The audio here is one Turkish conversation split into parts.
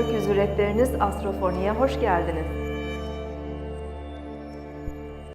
Rehberiniz Astrofoni'ye hoş geldiniz.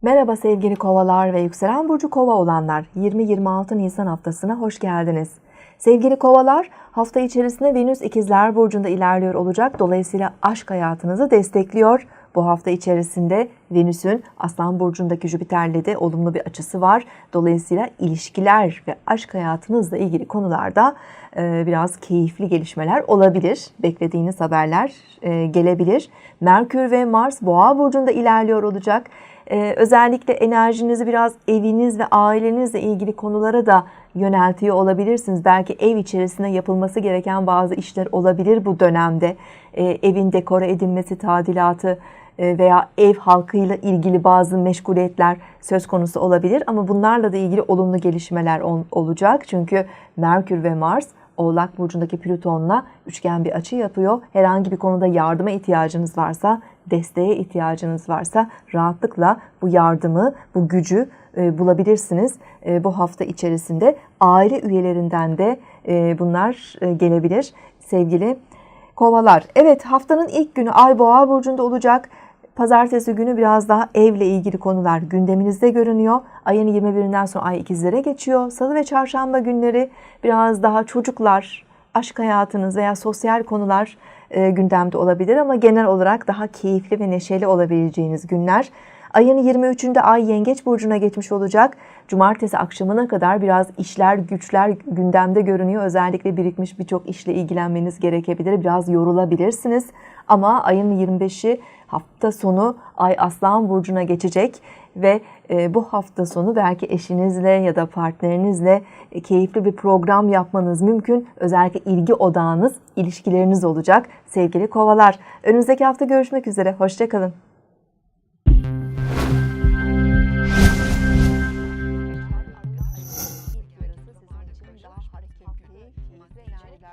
Merhaba sevgili kovalar ve yükselen burcu kova olanlar. 20-26 Nisan haftasına hoş geldiniz. Sevgili kovalar, hafta içerisinde Venüs ikizler burcunda ilerliyor olacak. Dolayısıyla aşk hayatınızı destekliyor. Bu hafta içerisinde Venüs'ün Aslan burcundaki Jüpiter'le de olumlu bir açısı var. Dolayısıyla ilişkiler ve aşk hayatınızla ilgili konularda e, biraz keyifli gelişmeler olabilir. Beklediğiniz haberler e, gelebilir. Merkür ve Mars Boğa burcunda ilerliyor olacak. Ee, özellikle enerjinizi biraz eviniz ve ailenizle ilgili konulara da yöneltiyor olabilirsiniz. Belki ev içerisinde yapılması gereken bazı işler olabilir bu dönemde. Evin dekore edilmesi, tadilatı e, veya ev halkıyla ilgili bazı meşguliyetler söz konusu olabilir. Ama bunlarla da ilgili olumlu gelişmeler ol- olacak. Çünkü Merkür ve Mars Oğlak Burcu'ndaki Plüton'la üçgen bir açı yapıyor. Herhangi bir konuda yardıma ihtiyacınız varsa, desteğe ihtiyacınız varsa rahatlıkla bu yardımı, bu gücü e, bulabilirsiniz. E, bu hafta içerisinde aile üyelerinden de e, bunlar e, gelebilir sevgili kovalar. Evet haftanın ilk günü Ay Boğa Burcu'nda olacak. Pazartesi günü biraz daha evle ilgili konular gündeminizde görünüyor. Ayın 21'inden sonra ay ikizlere geçiyor. Salı ve çarşamba günleri biraz daha çocuklar, aşk hayatınız veya sosyal konular e, gündemde olabilir ama genel olarak daha keyifli ve neşeli olabileceğiniz günler. Ayın 23'ünde Ay Yengeç Burcu'na geçmiş olacak. Cumartesi akşamına kadar biraz işler, güçler gündemde görünüyor. Özellikle birikmiş birçok işle ilgilenmeniz gerekebilir. Biraz yorulabilirsiniz. Ama ayın 25'i hafta sonu Ay Aslan Burcu'na geçecek ve e, bu hafta sonu belki eşinizle ya da partnerinizle e, keyifli bir program yapmanız mümkün. Özellikle ilgi odağınız, ilişkileriniz olacak sevgili kovalar. Önümüzdeki hafta görüşmek üzere. Hoşçakalın.